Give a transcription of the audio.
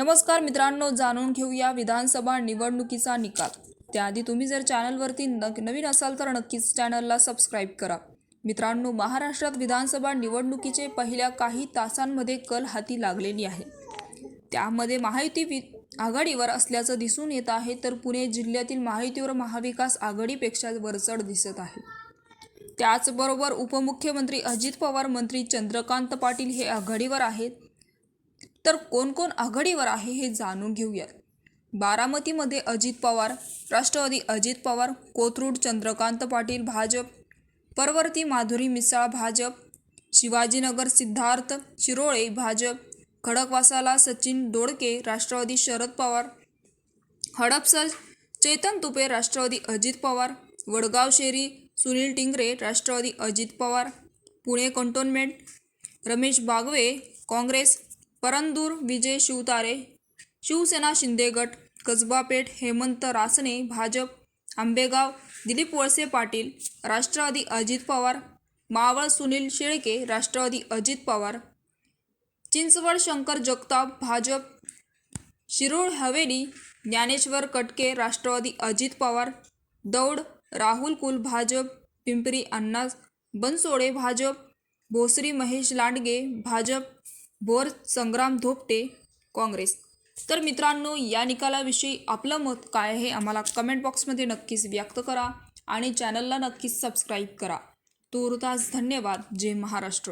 नमस्कार मित्रांनो जाणून घेऊया विधानसभा निवडणुकीचा निकाल. त्याआधी तुम्ही जर चॅनलवरती न नवीन असाल तर नक्कीच चॅनलला सबस्क्राईब करा. मित्रांनो महाराष्ट्रात विधानसभा निवडणुकीचे पहिल्या काही तासांमध्ये कल हाती लागलेली आहे. त्यामध्ये महायुती वि आघाडीवर असल्याचं दिसून येत आहे तर पुणे जिल्ह्यातील महायुतीवर महाविकास आघाडीपेक्षा वरचढ दिसत आहे. त्याचबरोबर उपमुख्यमंत्री अजित पवार मंत्री चंद्रकांत पाटील हे आघाडीवर आहेत. तर कोण कोण आघाडीवर आहे हे जाणून घेऊयात. बारामतीमध्ये अजित पवार राष्ट्रवादी अजित पवार कोथरूड चंद्रकांत पाटील भाजप परवर्ती माधुरी मिसाळ भाजप शिवाजीनगर सिद्धार्थ शिरोळे भाजप खडकवासाला सचिन दोडके राष्ट्रवादी शरद पवार हडपसर चेतन तुपे राष्ट्रवादी अजित पवार वडगाव शेरी सुनील टिंगरे राष्ट्रवादी अजित पवार पुणे कंटोन्मेंट रमेश बागवे काँग्रेस परंदूर विजय शिवतारे शिवसेना शिंदे गट कसबापेठ हेमंत रासने भाजप आंबेगाव दिलीप वळसे पाटील राष्ट्रवादी अजित पवार मावळ सुनील शेळके राष्ट्रवादी अजित पवार चिंचवड शंकर जगताप भाजप शिरूळ हवेली ज्ञानेश्वर कटके राष्ट्रवादी अजित पवार दौड राहुल कुल भाजप पिंपरी अण्णा बनसोडे भाजप भोसरी महेश लांडगे भाजप भोर संग्राम धोपटे काँग्रेस. तर मित्रांनो या निकालाविषयी आपलं मत काय आहे आम्हाला कमेंट बॉक्समध्ये नक्कीच व्यक्त करा आणि चॅनलला नक्कीच सबस्क्राईब करा. तूर्तास धन्यवाद. जय महाराष्ट्र.